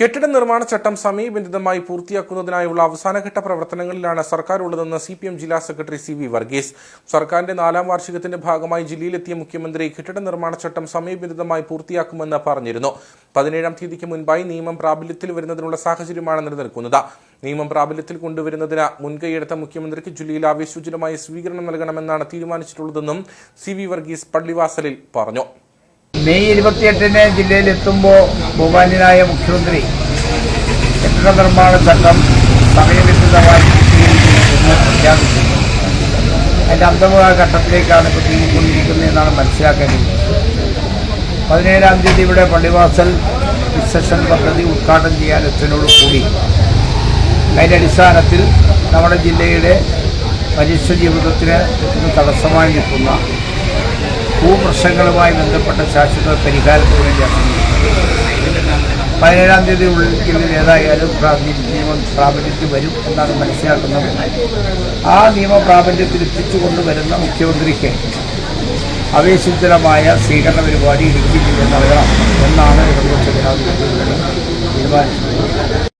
കെട്ടിട നിർമ്മാണ ചട്ടം സമയബന്ധിതമായി പൂർത്തിയാക്കുന്നതിനായുള്ള അവസാനഘട്ട പ്രവർത്തനങ്ങളിലാണ് സർക്കാർ ഉള്ളതെന്ന് സി പി എം ജില്ലാ സെക്രട്ടറി സി വി വർഗീസ്. സർക്കാരിന്റെ നാലാം വാർഷികത്തിന്റെ ഭാഗമായി ജില്ലയിലെത്തിയ മുഖ്യമന്ത്രി കെട്ടിട നിർമ്മാണ ചട്ടം സമയബന്ധിതമായി പൂർത്തിയാക്കുമെന്ന് പറഞ്ഞിരുന്നു. പതിനേഴാം തീയതിക്ക് മുൻപായി നിയമം പ്രാബല്യത്തിൽ വരുന്നതിനുള്ള സാഹചര്യമാണ് നിലനിൽക്കുന്നത്. നിയമം പ്രാബല്യത്തിൽ കൊണ്ടുവരുന്നതിന് മുൻകൈയെടുത്ത മുഖ്യമന്ത്രിക്ക് ജില്ലയിൽ ആവേശോചിതമായ സ്വീകരണം നൽകണമെന്നാണ് തീരുമാനിച്ചിട്ടുള്ളതെന്നും സി വി വർഗീസ് പള്ളിവാസലിൽ പറഞ്ഞു. മെയ് ഇരുപത്തിയെട്ടിന് ജില്ലയിൽ എത്തുമ്പോൾ ബഹുമാന്യനായ മുഖ്യമന്ത്രി കെട്ടിട നിർമ്മാണ ചട്ടം സമയബന്ധിതമായി പ്രഖ്യാപിച്ചു. അതിന്റെ അന്തമായ ഘട്ടത്തിലേക്കാണ് ഇപ്പോൾ നീങ്ങിക്കൊണ്ടിരിക്കുന്നത് എന്നാണ് മനസ്സിലാക്കേണ്ടത്. പതിനേഴാം തീയതി ഇവിടെ പള്ളിവാസൽ റിസഷൻ പദ്ധതി ഉദ്ഘാടനം ചെയ്യാൻ എത്തുന്നതോട് കൂടി. അതിന്റെ അടിസ്ഥാനത്തിൽ നമ്മുടെ ജില്ലയുടെ മനുഷ്യ ജീവിതത്തിന് തടസ്സമായി നിൽക്കുന്ന ഭൂപ്രശ്നങ്ങളുമായി ബന്ധപ്പെട്ട ശാശ്വത പരിഹാരത്തിന് വേണ്ടിയാണ് പതിനേഴാം തീയതി ഉള്ളിൽ ഏതായാലും നിയമം പ്രാബല്യത്തിൽ വരും എന്നാണ് മനസ്സിലാക്കുന്നത്. ആ നിയമ പ്രാബല്യത്തിൽ എത്തിച്ചുകൊണ്ട് മുഖ്യമന്ത്രിക്ക് അവേശുദ്ധരമായ സ്വീകരണ പരിപാടി ഇടുക്കി ജില്ലയിൽ നൽകണം എന്നാണ് ഇടതുപക്ഷ ജനാധിപത്യ മുന്നണി തീരുമാനിച്ചത്.